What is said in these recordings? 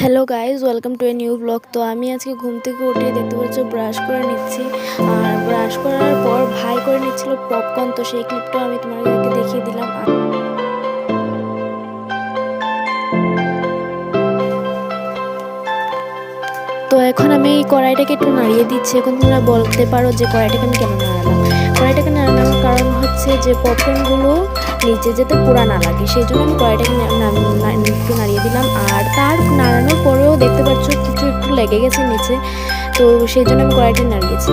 Hello guys welcome to a new blog তো আমি আজকে ঘুম থেকে উঠে দেখতে পাচ্ছি ব্রাশ করে নিচ্ছি। আর ব্রাশ করার পর ভাই করে নিচ্ছিল পপকর্ন তো সেই ক্লিপটাও আমি তোমাদেরকে দেখিয়ে দিলাম। তো এখন আমি এই কড়াইটাকে একটু নাড়িয়ে দিচ্ছি। এখন তোমরা বলতে পারো যে কড়াইটাকে আমি কেন নাড়ালাম। কড়াইটাকে নাড়ানোর কারণ হচ্ছে যে পপকর্নগুলো নিচে যেতে পোড়া না লাগে। সেই জন্য আমি কড়াইটাকে তার নাড়ানোর পরেও দেখতে পাচ্ছ কিছু একটু লেগে গেছে নিচে, তো সেই জন্য আমি কড়াইটা নাড়িয়েছি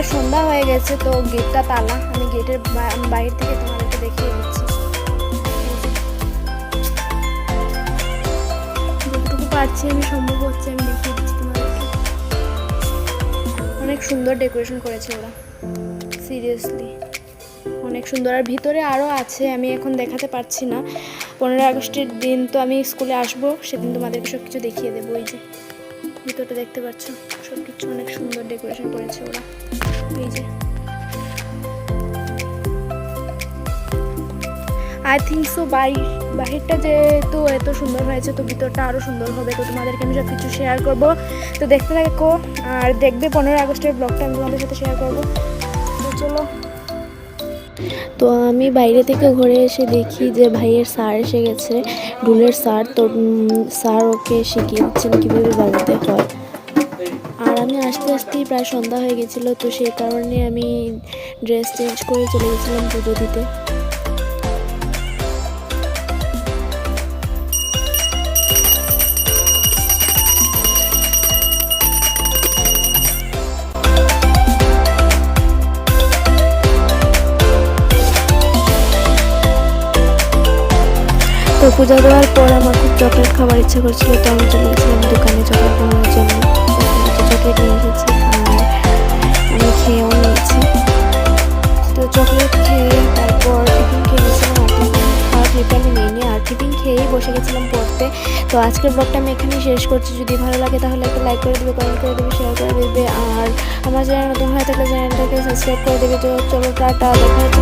প্রায় সন্ধ্যা হয়ে গেছে, তো গেটটা তালা আমি গেটের বাইরে থেকে তোমাদেরকে দেখিয়ে দিচ্ছি। যতটুকু পারছি আমি সম্ভব হচ্ছে আমি দেখিয়ে দিচ্ছি তোমাদেরকে। অনেক সুন্দর ডেকোরেশন করেছে ওরা। সিরিয়াসলি অনেক সুন্দর। আর ভিতরে আরও আছে, আমি এখন দেখাতে পারছি না। পনেরো আগস্টের দিন তো আমি স্কুলে আসব, সেদিন তোমাদেরকে সব কিছু দেখিয়ে দেবো ওই যে। ভিতরটা দেখতে পাচ্ছ? সব কিছু অনেক সুন্দর ডেকোরেশন করেছে ওরা। এই যে। আই থিঙ্ক সো বাই বাহিরটা যেহেতু এত সুন্দর হয়েছে, তো ভিতরটা আরও সুন্দর হবে। তো তোমাদেরকে আমি সব কিছু শেয়ার করব। তো দেখতে থাকো, আর দেখবে পনেরো আগস্টের ব্লগটা আমি তোমাদের সাথে শেয়ার করব। তো চলো। তো আমি বাইরে থেকে ঘুরে এসে দেখি যে ভাইয়ের স্যার এসে গেছে ডুলের স্যার। তো স্যার ওকে শিখিয়ে দিচ্ছেন কীভাবে বাজাতে হয়। আর আমি আস্তে আস্তেই প্রায় সন্ধ্যা হয়ে গেছিল, তো সেই কারণে আমি ড্রেস চেঞ্জ করে চলে গেছিলাম পুজো দিতে। তো পূজা দেওয়ার পর আমার খুব চকলেট খাবার ইচ্ছা করছিল, তো আমি চলে গেছিলাম দোকানে চকলেট বানানোর জন্য। চকলেট নিয়ে এসেছি আমি খেয়েও নিয়েছি। তো চকলেট খেয়ে তারপর টিফিন খেয়ে গেছিলাম আর টিফিন খাওয়ার ক্লিপটা আমি নিইনি। আর টিফিন খেয়েই বসে গেছিলাম পড়তে। তো আজকের ব্লগটা আমি এখানেই শেষ করছি। যদি ভালো লাগে তাহলে একটা লাইক করে দেবে কমেন্ট করে দেবে শেয়ার করে দেবে। আর আমার চ্যানেল নতুন হয়ে থাকলে চ্যানেলটাকে সাবস্ক্রাইব করে দেবে। তো চলো টাটা, দেখা হচ্ছে